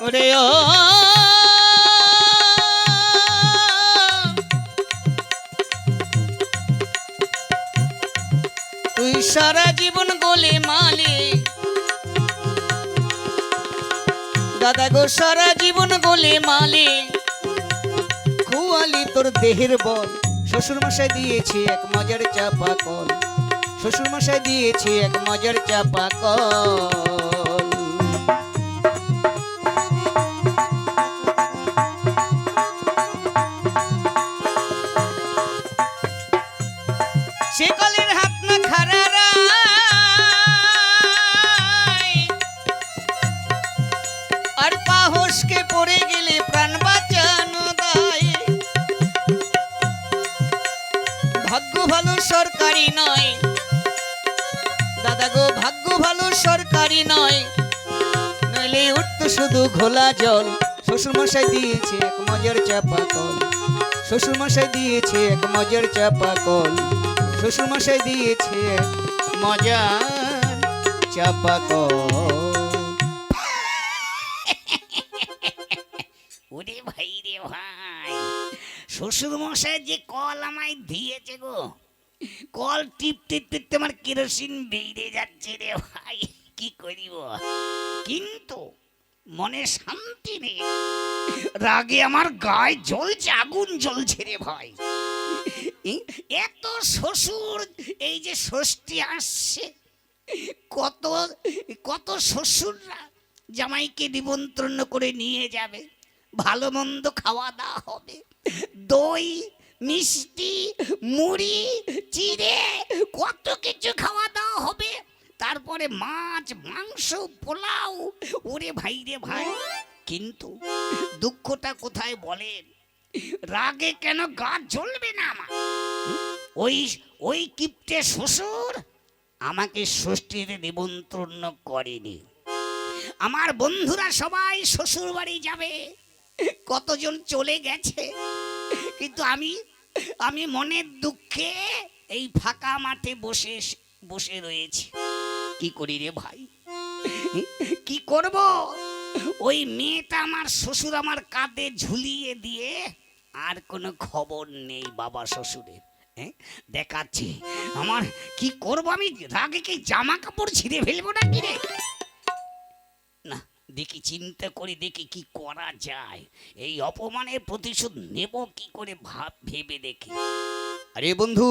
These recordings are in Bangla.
ওরে ও। তুই সারা জীবন গোলে মালে। দাদা গো, সারা জীবন গোলে মালে। খুয়ালি তোর দেহের বল। শ্বশুর মশাই দিয়েছে এক মজার চাপা কল। শ্বশুর মশাই দিয়েছে এক মজার চাপা কল। জল। শ্বশুর মশাই দিয়েছে এক মজার চাপা কল। শ্বশুর মশাই দিয়েছে এক মজার চাপা কল। শ্বশুর মশাই দিয়েছে মজার চাপা কল। ওরে ভাই রে ভাই। শ্বশুর মশাই যে কল আমায় দিয়েছে গো, কল টিপতে টিপতে আমার কেরোসিন বেড়ে যাচ্ছে রে ভাই। কি করিব? কিন্তু মনে শান্তি নেই। রাগে আমার গায়ে জ্বলছে, আগুন জ্বলছে রে ভাই। এত শ্বশুর, এই যে ষষ্ঠী আসছে, কত কত শ্বশুররা জামাইকে নিমন্ত্রণ করে নিয়ে যাবে, ভালো মন্দ খাওয়া দাওয়া হবে, দই, মিষ্টি, মুড়ি, চিড়ে, কত কিছু খাওয়া দাওয়া হবে। তারপরে মাছ, মাংস, পোলাও। ওরে ভাই রে ভাই, কিন্তু দুঃখটা কোথায় বলেন? রাগে কেন গা জ্বলবে না আমার? ওই ওই কিপ্টে শ্বশুর আমাকে ষষ্ঠীতে নিমন্ত্রণ করেনি। আমার বন্ধুরা সবাই শ্বশুর বাড়ি যাবে। কতজন চলে গেছে? কিন্তু আমি আমি মনের দুঃখে এই ফাঁকা মাঠে বসে বসে রয়েছি। কি করি রে ভাই? কি করব? ওই মেয়েটা আমার শ্বশুর আমার কাঁধে ঝুলিয়ে দিয়ে আর কোনো খবর নেই বাবা শ্বশুরের হ্যাঁ? দেখাচ্ছি। আমার কি করব আমি? রাগে কি জামা কাপড় ছিঁড়ে ফেলব না কি রে? না দেখি চিন্তা করে দেখি কি করা যায়। এই অপমানের প্রতিশোধ নেব কি করে ভাব ভেবে দেখি। আরে বন্ধু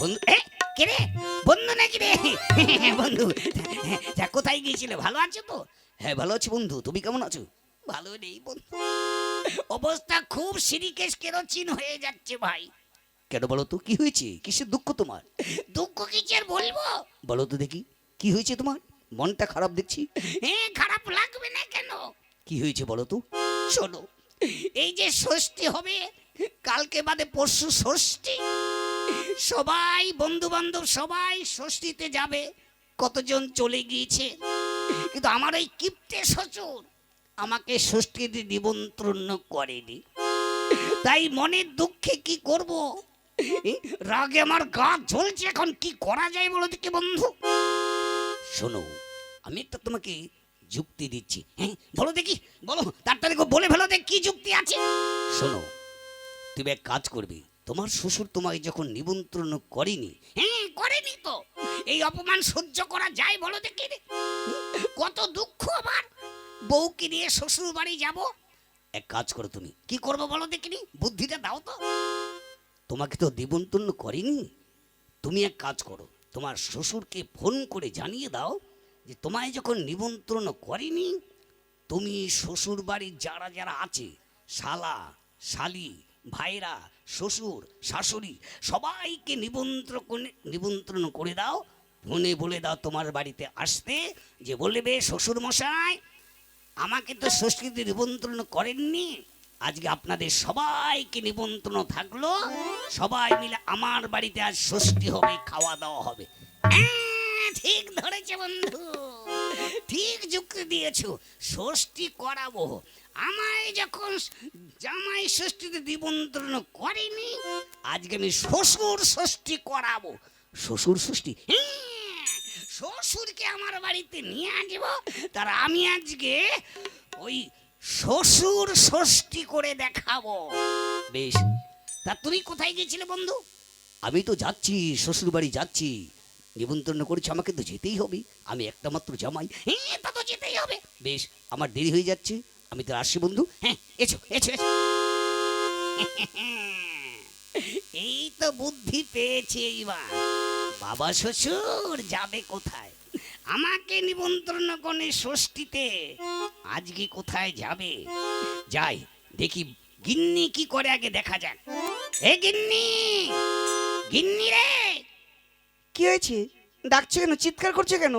বন্ধু কে রে? বন্ধু নাকি রে? বন্ধু যা কোথায় গিয়েছিলে? ভালো আছো তো? হ্যাঁ ভালো আছি বন্ধু। তুমি কেমন আছো? ভালো নেই বন্ধু। অবস্থা খুব সিরিকেশ কেরোচিন হয়ে যাচ্ছে ভাই। কেন বলো তো কি হয়েছে? কিসের দুঃখ তোমার? দুঃখ কি আর বলব? বলো তো দেখি কি হয়েছে তোমার? মনটা খারাপ দেখছি? হ্যাঁ খারাপ লাগবে না কেন? কি হয়েছে বলো তো? শোনো এই যে ষষ্ঠী হবে কালকে বাদে পরশু ষষ্ঠী। সবাই বন্ধু বান্ধব সবাই ষষ্ঠীতে যাবে। কতজন চলে গিয়েছে? কিন্তু আমার এই কিপ্টে শ্বশুর আমাকে ষষ্ঠীতে নিমন্ত্রণ করেনি। তাই মনের দুঃখে কি করব? রাগে আমার গা জ্বলছে, এখন কি করা যায় বলো দেখি বন্ধু? শোনো, আমি একটা তোমাকে যুক্তি দিচ্ছি। হ্যাঁ বলো দেখি, বলো করে বলে ফেলো দেখ কি যুক্তি আছে। শোনো, তুমি এক কাজ করবে তোমার শ্বশুর তোমাকে যখন নিমন্ত্রণ করেনি হ্যাঁ করেনি তো। এই অপমান সহ্য করা যায় বলো দেখি। কত দুঃখ আমার। বউকে নিয়ে শ্বশুর বাড়ি যাব। এক কাজ করো তুমি, কি করব বলো দেখিনি? বুদ্ধিটা দাও তো। তোমাকে তো নিমন্ত্রণ করেনি। তুমি এক কাজ করো, তোমার শ্বশুরকে ফোন করে জানিয়ে দাও যে তোমায় যখন নিমন্ত্রণ করেনি, তুমি শ্বশুর বাড়ির যারা যারা আছে, শালা, শালি ভাইরা শ্বশুর শাশুড়ি সবাইকে নিমন্ত্রণ নিমন্ত্রণ করে দাও ফোনে বলে দাও তোমার বাড়িতে আসতে যে বলবে শ্বশুর মশাই আমাকে তো ষষ্ঠীতে নিমন্ত্রণ করেননি আজকে আপনাদের সবাইকে নিমন্ত্রণ থাকল সবাই মিলে আমার বাড়িতে আজ ষষ্ঠী হবে খাওয়া দাওয়া হবে। আহ, ঠিক ধরেছে বন্ধু ঠিক যুক্তি দিয়েছ ষষ্ঠী করাবো। আমায় যখন জামাই ষষ্ঠীতে নিমন্ত্রণ করেনি আজকে আমি শ্বশুর ষষ্ঠী করাবো। শ্বশুর ষষ্ঠী? হ্যাঁ, শ্বশুরকে আমার বাড়িতে নিয়ে আসব। তার আমি আজকে ওই শ্বশুর ষষ্ঠী করে দেখাবো। বেশ তা তুমি কোথায় গেছিলে বন্ধু? আমি তো যাচ্ছি শ্বশুর বাড়ি যাচ্ছি। নিমন্ত্রণ করেছি আমাকে তো যেতেই হবে। আমি একটা মাত্র জামাই। হ্যাঁ তা তো যেতেই হবে। বেশ আমার দেরি হয়ে যাচ্ছে। আমি তো আসছি বন্ধু। হ্যাঁ এসো এসো এসো। এই তো বুদ্ধি পেয়েছে এইবার। বাবা শ্বশুর যাবে কোথায়? আমাকে নিমন্ত্রণ করে ষষ্ঠীতে। আজকে কোথায় যাবে? যাই দেখি গিন্নি কি করে আগে দেখা যাক। এ গিন্নি! গিন্নি রে! কি হয়েছে? ডাকছো কেন? চিৎকার করছ কেন?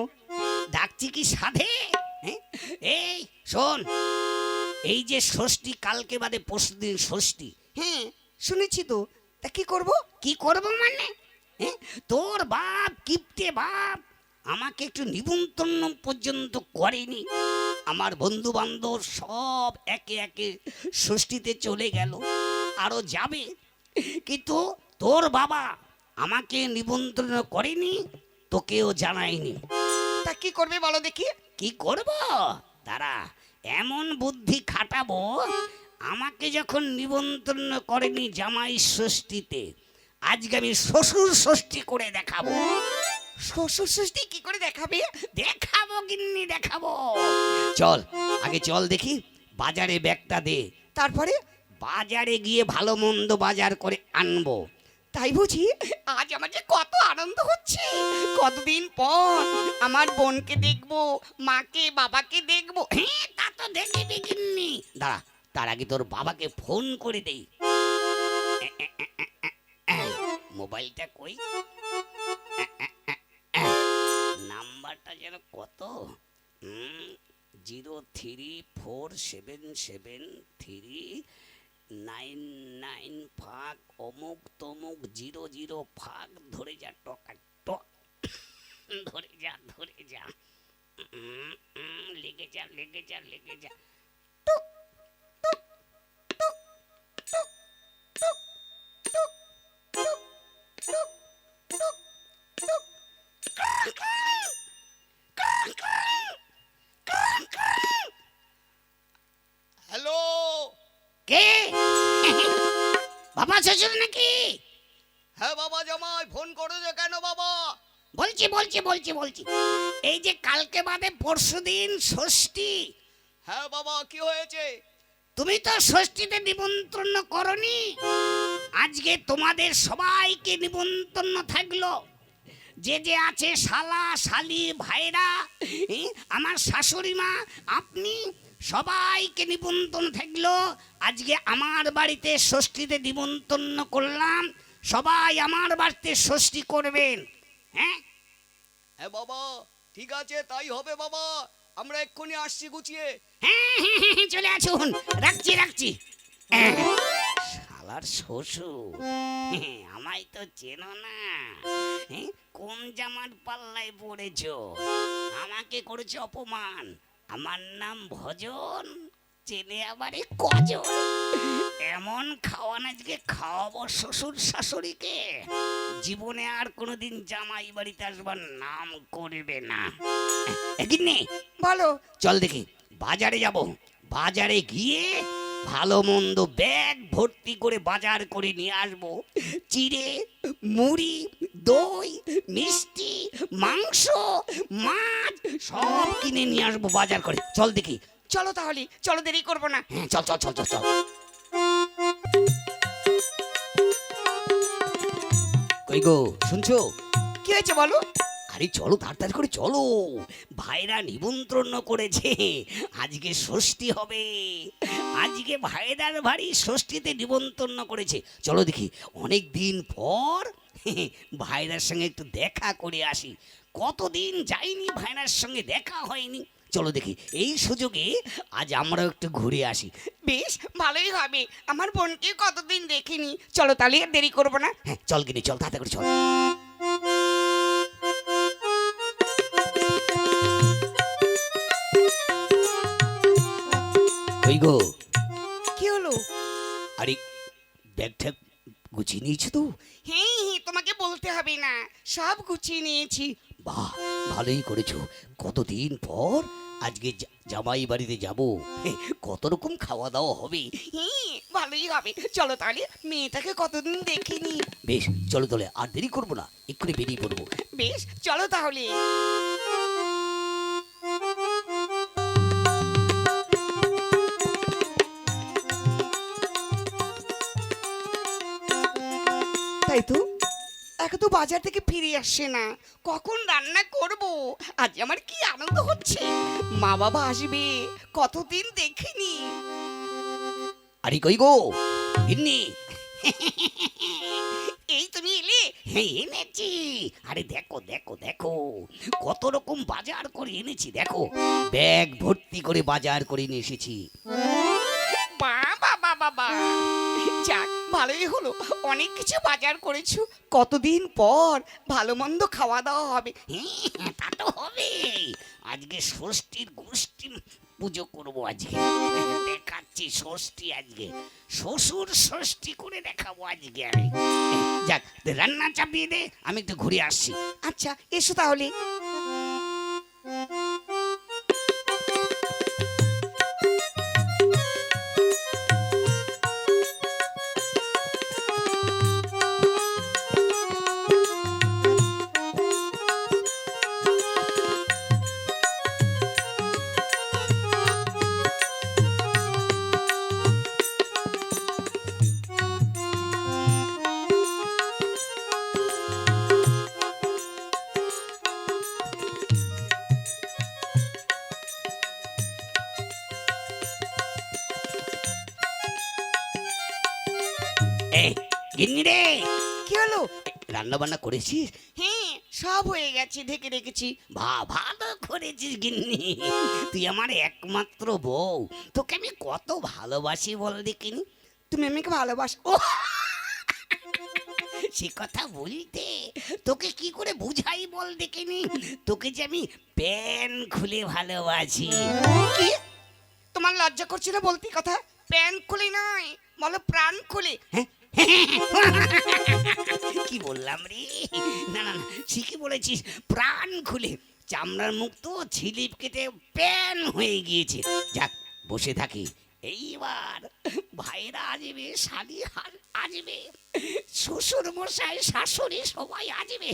ডাকছি কি সাধে? হ্যাঁ? এই শোন এই যে ষষ্ঠী কালকে বাদে পরশুদিন ষষ্ঠী। হ্যাঁ শুনেছি তো। তা কি করব? কি করব মানে? হ্যাঁ? তোর বাপ কিপ্টে বাপ আমাকে একটু নিমন্ত্রণ পর্যন্ত করেনি। আমার বন্ধু বান্ধব সব একে একে ষষ্ঠীতে চলে গেল আরও যাবে। কিন্তু তোর বাবা আমাকে নিমন্ত্রণ করেনি তোকেও জানায়নি। তা কি করবে বলো দেখি। কি করব? তারা এমন বুদ্ধি খাটাবো আমাকে যখন নিমন্ত্রণ করেনি জামাই ষষ্ঠীতে আজকে আমি শ্বশুর ষষ্ঠী করে দেখাবো। শ্বশুর ষষ্ঠী কি করে দেখাবে? দেখাবো গিন্নি দেখাবো। চল আগে চল দেখি বাজারে ব্যাগটা দে। তারপরে? বাজারে গিয়ে ভালো মন্দ বাজার করে আনব। তাই বুঝি আজ আমার যে কত আনন্দ হচ্ছে। কতদিন পর আমার বোনকে দেখব মাকে বাবাকে দেখব। হ্যাঁ তা দেখিবি গিন্নি দাঁড়া, তার আগে তোর বাবাকে ফোন করে দেই। মোবাইলটা কই? নাম্বারটা যেন কত? Zero three four seven seven three nine nine ফাঁক, অমুক তমুক জিরো জিরো ফাঁক, ধরে যা, টকা, টক, ধরে যা ধরে যা। লেগে যা লেগে যা লেগে যা। হ্যালো? কে? বাবা শ্বশুর নাকি? বলছি বলছি বলছি। এই যে কালকে বাদে পরশুদিন ষষ্ঠী। হ্যাঁ বাবা কি হয়েছে? তুমি তো ষষ্ঠীতে নিমন্ত্রণ করনি। আজকে তোমাদের সবাইকে নিমন্ত্রণ থাকল। যে যে আছে শালা শালি ভাইরা আমার শাশুড়ি মা আপনি সবাইকে নিমন্ত্রণ থাকল। আজকে আমার বাড়িতে ষষ্ঠীতে নিমন্ত্রণ করলাম। সবাই আমার বাড়িতে ষষ্ঠী করবেন। হ্যাঁ? হ্যাঁ বাবা ঠিক আছে তাই হবে বাবা। আমরা এক্ষুনি আসছি গুছিয়ে। হ্যাঁ হ্যাঁ, হ্যাঁ, হ্যাঁ, চলে আসুন। রাখছি রাখছি। হ্যাঁ, শালার শ্বশুর। হ্যাঁ, আমায় তো চেনো না। কোন জামার পাল্লায় পড়েছ? আমাকে করেছে অপমান। আমার নাম ভজন চেনে আবার কজন? এমন খাওয়ান আজকে খাওয়াবো শ্বশুর শাশুড়িকে। জীবনে আর কোনোদিন জামাই বাড়িতে আসবার নাম করবে না। এগিনে বলো চল দেখি বাজারে যাব। বাজারে গিয়ে ভালো মন্দ ব্যাগ ভর্তি করে বাজার করে নিয়ে আসব। চিড়ে মুড়ি দই মিষ্টি মাংস মাছ সব কিনে নিয়ে আসব বাজার করে। চল দেখি। চলো তাহলে চলো দেরি করব না। হ্যাঁ চল চল চল চল চল। কই গো শুনছো? কি হয়েছে বলো? আরে চলো তাড়াতাড়ি করে চলো। ভাইরা নিমন্ত্রণ করেছে। আজকে ষষ্ঠী হবে। আজকে ভাইরার বাড়ি ষষ্ঠীতে নিমন্ত্রণ করেছে। চলো দেখি অনেক দিন পর ভাইরার সঙ্গে একটু দেখা করে আসি। কতদিন যাইনি ভাইরার সঙ্গে দেখা হয়নি। চলো দেখি। এই সুযোগে আজ আমরাও একটু ঘুরে আসি। বেশ ভালোই হবে। আমার বোনকে কতদিন দেখিনি। চলো তাহলে আর দেরি করব না। হ্যাঁ চল কিনে চল তাতে করে চল। গো? কি হলো? আরে ব্যাগটা গুছিয়ে নিয়েছো তো? হ্যাঁ তোমাকে বলতে হবে না। সব গুছিয়ে নিয়েছি। বাহ ভালোই করেছ। কতদিন পর আজকে জামাই বাড়িতে যাব। কত রকম খাওয়া দাওয়া হবে ভালোই হবে। চলো তাহলে মেয়েটাকে কতদিন দেখিনি। বেশ চলো তাহলে আর দেরি করব না এক্ষুনি বেরিয়ে পড়ব। বেশ চলো তাহলে। তো বাজার থেকে ফিরে আসছে না। কখন রান্না করব? আজ আমার কি আনন্দ হচ্ছে? মা বাবা আসবে, কতদিন দেখিনি। আরে কই গো, গিন্নি। এই তুমি এলে? হ্যাঁ এনেছি। আরে দেখো দেখো দেখো। কত রকম বাজার করে এনেছি, দেখো। ব্যাগ ভর্তি করে বাজার করে নিয়ে এসেছি। বাবা বাবা বা যাক ভালোই হলো। অনেক কিছু বাজার করেছ। কতদিন পর ভালো মন্দ খাওয়া দাওয়া হবে। হ্যাঁ, তা তো হবে। আজকে ষষ্ঠীর গোষ্ঠী পুজো করব আজকে। দেখাচ্ছি ষষ্ঠী আজকে। শ্বশুর ষষ্ঠী করে দেখাবো আজকে আমি। যাক রান্না চাপিয়ে দে আমি একটু ঘুরে আসছি। আচ্ছা এসো তাহলে। রান্না বান্না করেছিস? হ্যাঁ সব হয়ে গেছে ঢেকে রেখেছি। ভা ভালো করেছিস গিন্নি। তুই আমার একমাত্র বউ। তোকে আমি কত ভালোবাসি বল দেখিনি। তুমি আমাকে ভালোবাসো। ও! সে কথা বলতে তোকে কি করে বুঝাই বল দেখিনি? তোকে যে আমি প্যান খুলে ভালোবাসি। কি? তোমার লজ্জা করছে না বলতে কথা? প্যান খুলে নয় বলো প্রাণ খুলে। হ্যাঁ? কি বললাম রে? না না না, ঠিকই বলেছিস। প্রাণ খুলে চামড়ার মুখ তো ছিলিপ কেটে প্যান হয়ে গিয়েছে। যাক, বসে থাকি। এইবার ভাইরা আসবে শালি আসবে শ্বশুর মশাই, শাশুড়ি সবাই আসবে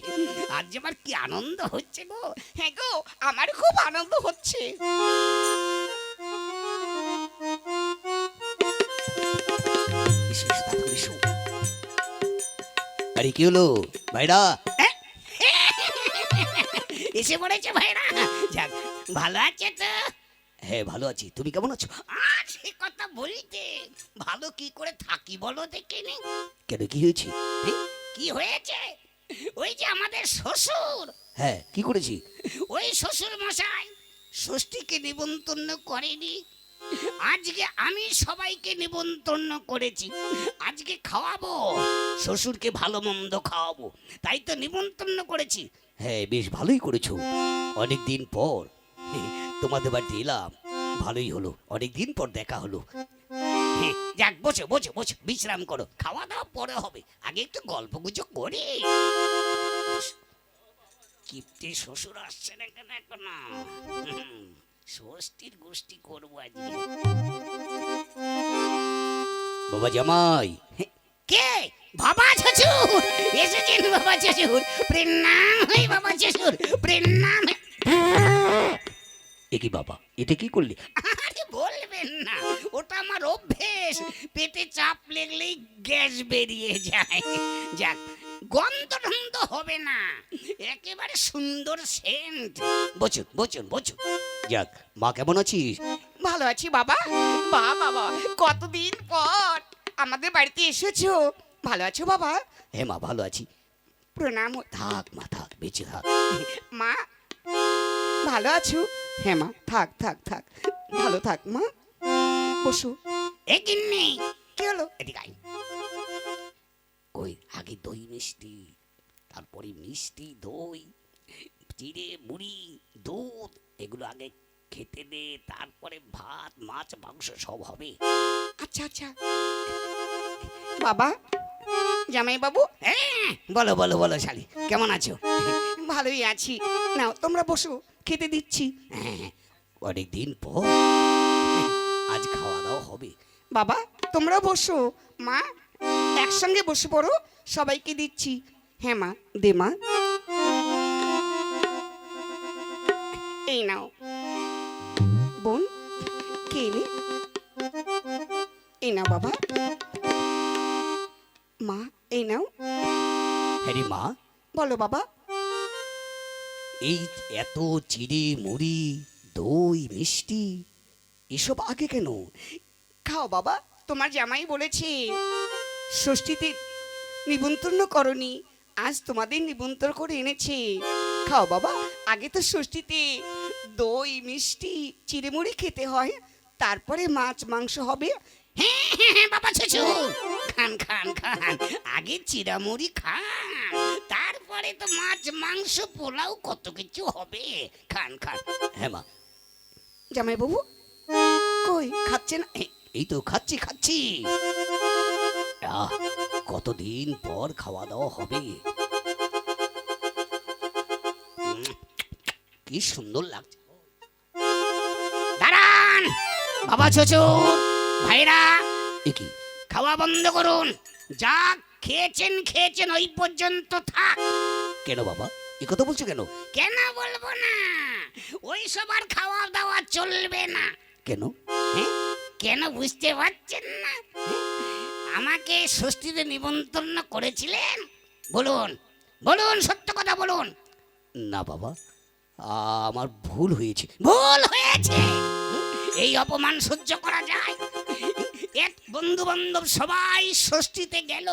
আজ আমার কি আনন্দ হচ্ছে গো? হ্যাঁ গো, আমার খুব আনন্দ হচ্ছে। আরে কি হলো? ভাইরা? এসে পড়েছে ভাইরা। যাক ভালো আছে তো? হ্যাঁ ভালো আছি। তুমি কেমন আছো? আর সে কথা বলতে। ভালো কি করে থাকি বলো দেখিনি কেন কি হয়েছে? কি হয়েছে? ওই যে আমাদের শ্বশুর। হ্যাঁ কি করেছি? ওই শ্বশুর মশাই ষষ্ঠীকে নিমন্ত্রণ করেনি। আজকে আমি সবাইকে নিমন্ত্রণ করেছি। আজকে খাওয়াবো শ্বশুরকে ভালো মন্দ খাওয়াবো। তাই তো নিমন্ত্রণ করেছি। হ্যাঁ বেশ ভালোই করেছ। অনেক দিন পর তোমাদের বাড়িতে এলাম। ভালোই হলো। অনেক দিন পর দেখা হলো। যাক বসো বসো বসো বিশ্রাম করো। খাওয়া দাওয়া পরে হবে। আগে একটু গল্প গুজব করে। কিপ্টে শ্বশুর আসছে না কেন এখনও হুম, ষষ্ঠীর গোষ্ঠী করব আজকে। বাবা জামাই। কে? বাবা শ্বশুর! এসেছেন বাবা শ্বশুর। প্রণাম হয় বাবা শ্বশুর। প্রণাম এ কি বাবা? এটা কি করলি? আরে বলবেন না ওটা আমার অভ্যেস। পেটে চাপ লেগলেই গ্যাস বেরিয়ে যায়। যাক গন্ধ হবে না। একেবারে সুন্দর সেন্ট। বচুন বচুন বচুন। যাক মা কেমন আছিস? ভালো আছি বাবা। বা বাবা কতদিন পর আমাদের বাড়িতে এসেছ। ভালো আছো বাবা? হ্যাঁ মা ভালো আছি। প্রণাম। থাক মা থাক বেঁচে থাক। মা ভালো আছো? হ্যাঁ মা থাক থাক থাক। ভালো থাক মা। বসু। এ কিন্নি কি হলো? এদিকে। কই? আগে দই মিষ্টি তারপরে মিষ্টি দই চিড়ে মুড়ি দুধ এগুলো আগে খেতে দে তারপরে ভাত মাছ মাংস সব হবে। আচ্ছা আচ্ছা। বাবা জামাই বাবু হ্যাঁ বলো বলো বলো শালি কেমন আছো? ভালোই আছি। নাও তোমরা বসো খেতে দিচ্ছি। হ্যাঁ অনেক দিন পর। আজ খাওয়া দাওয়া হবে। বাবা তোমরা বসো। মা একসঙ্গে বসে পড়ো সবাইকে দিচ্ছি। হ্যাঁ মা দে মা। এই নাও। বোন কে এই নাও বাবা। মা এই নাও। হ্যাঁ মা। বলো বাবা। এই এত চিড়ি মুড়ি দই মিষ্টি এসব আগে কেন? খাও বাবা তোমার জামাই বলেছে। ষষ্ঠীতে নিমন্ত্রণ করনি। আজ তোমাদের নিমন্ত্রণ করে এনেছে। খাও বাবা, আগে তো ষষ্ঠীতে দই, মিষ্টি, চিড়েমুড়ি খেতে হয়, তারপরে মাছ, মাংস হবে। হ্যাঁ হ্যাঁ হ্যাঁ বাবা খান খান খান, আগে চিরামুড়ি খান, তারপরে তো মাছ, মাংস, পোলাও কত কিছু হবে। খান খান। হ্যাঁ মা। জামাই বাবু কই খাচ্ছে না এই তো খাচ্ছি খাচ্ছি। আহ, কতদিন পর খাওয়া দাওয়া হবে কি সুন্দর লাগছে। দাঁড়ান! বাবা শ্বশুর ভাইরা কি? খাওয়া বন্ধ করুন। যা খেয়েছেন খেয়েছেন ওই পর্যন্ত থাক। কেন বাবা? এ কথা বলছো কেন? কেন বলব না? ওই সব আর খাওয়া দাওয়া চলবে না। কেন? হ্যাঁ? কেন বুঝতে পারছেন না? হ্যাঁ? আমাকে ষষ্ঠীতে নিমন্ত্রণ করেছিলেন? বলুন বলুন সত্য কথা বলুন। না বাবা আমার ভুল হয়েছে। ভুল হয়েছে? এই অপমান সহ্য করা যায়? এক বন্ধু বান্ধব সবাই ষষ্ঠীতে গেল।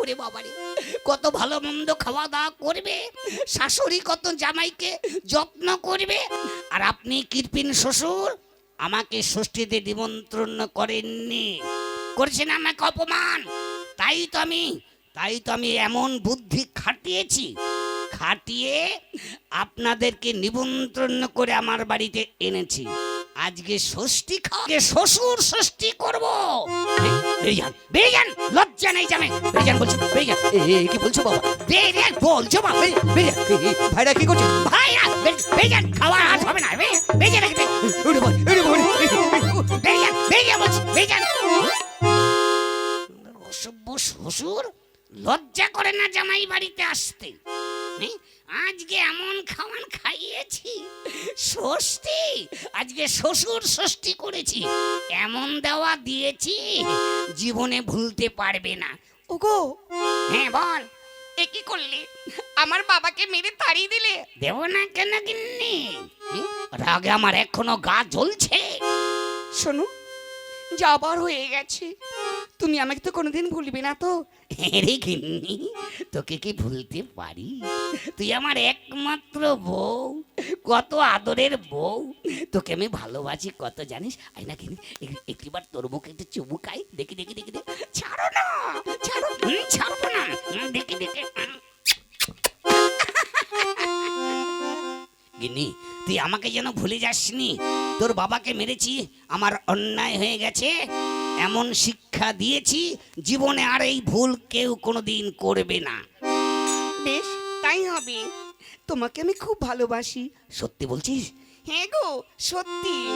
ওরে বাবারে কত ভালো মন্দ খাওয়া দাওয়া করবে শাশুড়ি কত জামাইকে যত্ন করবে আর আপনি কৃপিন শ্বশুর আমাকে ষষ্ঠীতে নিমন্ত্রণ করেননি। করেছেন আমাকে অপমান? তাই তো আমি তাই তো আমি এমন বুদ্ধি খাটিয়েছি খাটিয়ে আপনাদেরকে নিমন্ত্রণ করে আমার বাড়িতে এনেছি। আজকে ষষ্ঠী খাওয়া শ্বশুর ষষ্ঠী করব। লজ্জা নেই জানে। বেরিয়ে যান বলছি কি বলছো বাবা? বেরিয়ে বলছো বাবা ভাইরা কি করছে? ভাইরা খাওয়া হাত হবে না বলছি অসভ্য শ্বশুর লজ্জা করে না জামাই বাড়িতে আসতে? হ্যাঁ? আজকে এমন খাওয়ান খাইয়েছি। ষষ্ঠী আজকে শ্বশুর ষষ্ঠী করেছি। এমন দেওয়া দিয়েছি জীবনে ভুলতে পারবে না। ওগো! হ্যাঁ বল। এ কি করলে? আমার বাবাকে মেরে তাড়িয়ে দিলে। দেব না কেন কিন্নি? রাগে আমার এখনও গা জ্বলছে। শোনো যাবার হয়ে গেছে। তুমি আমাকে তো কোনোদিন ভুলবে না তো। রে গিন্নি, তোকে কি ভুলতে পারি? তুই আমার একমাত্র বউ, কত আদরের বউ। তোকে আমি ভালোবাসি কত, জানিস? আই না গিন্নি, এক- একটিবার তোর মুখে একটু চুমু খাই। দেখি দেখি দেখি দেখি। ছাড়ো না, ছাড়ো ছাড়বো না। দেখি দেখি। গিন্নি, তুই আমাকে যেন ভুলে যাসনি। তোর বাবাকে মেরেছি, আমার অন্যায় হয়ে গেছে। এমন শিক্ষা দিয়েছি জীবনে আর এই ভুল কেউ কোনোদিন করবে না। বেশ তাই হবে। তোমাকে আমি খুব ভালোবাসি। সত্যি বলছিস? হ্যাঁ গো সত্যি।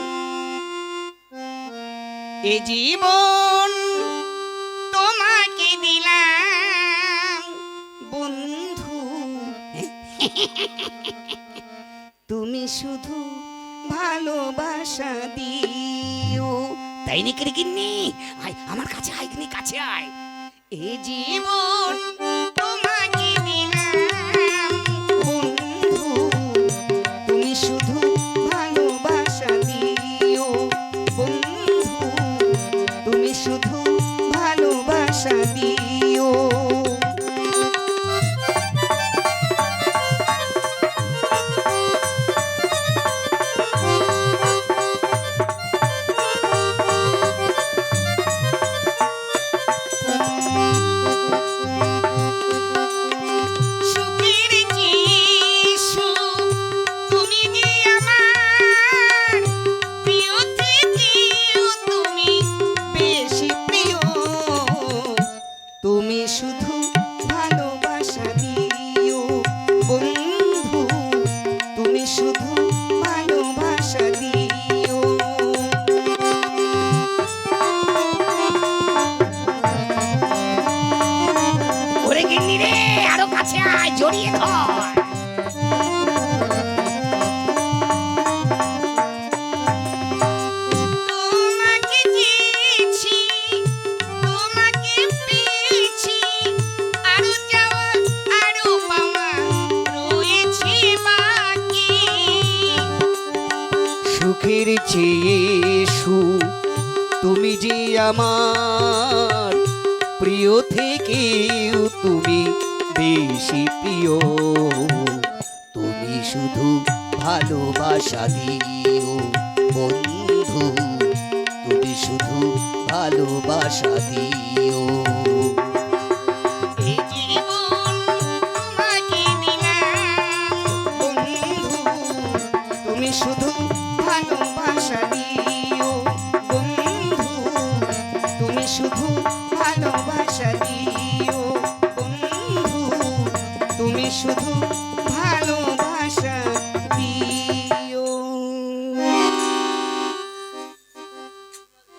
এ জীবন তোমাকে দিলাম বন্ধু। তুমি শুধু ভালোবাসা দিও। তাই নাকি আয়, আমার কাছে আয়, গিন্নি, কাছে আয়। এ জীবন তোমাকে তুমি শুধু তুমি শুধু তুমি বেশি প্রিয়। তুমি শুধু ভালোবাসা দিও বন্ধু। তুমি শুধু ভালোবাসা দিও।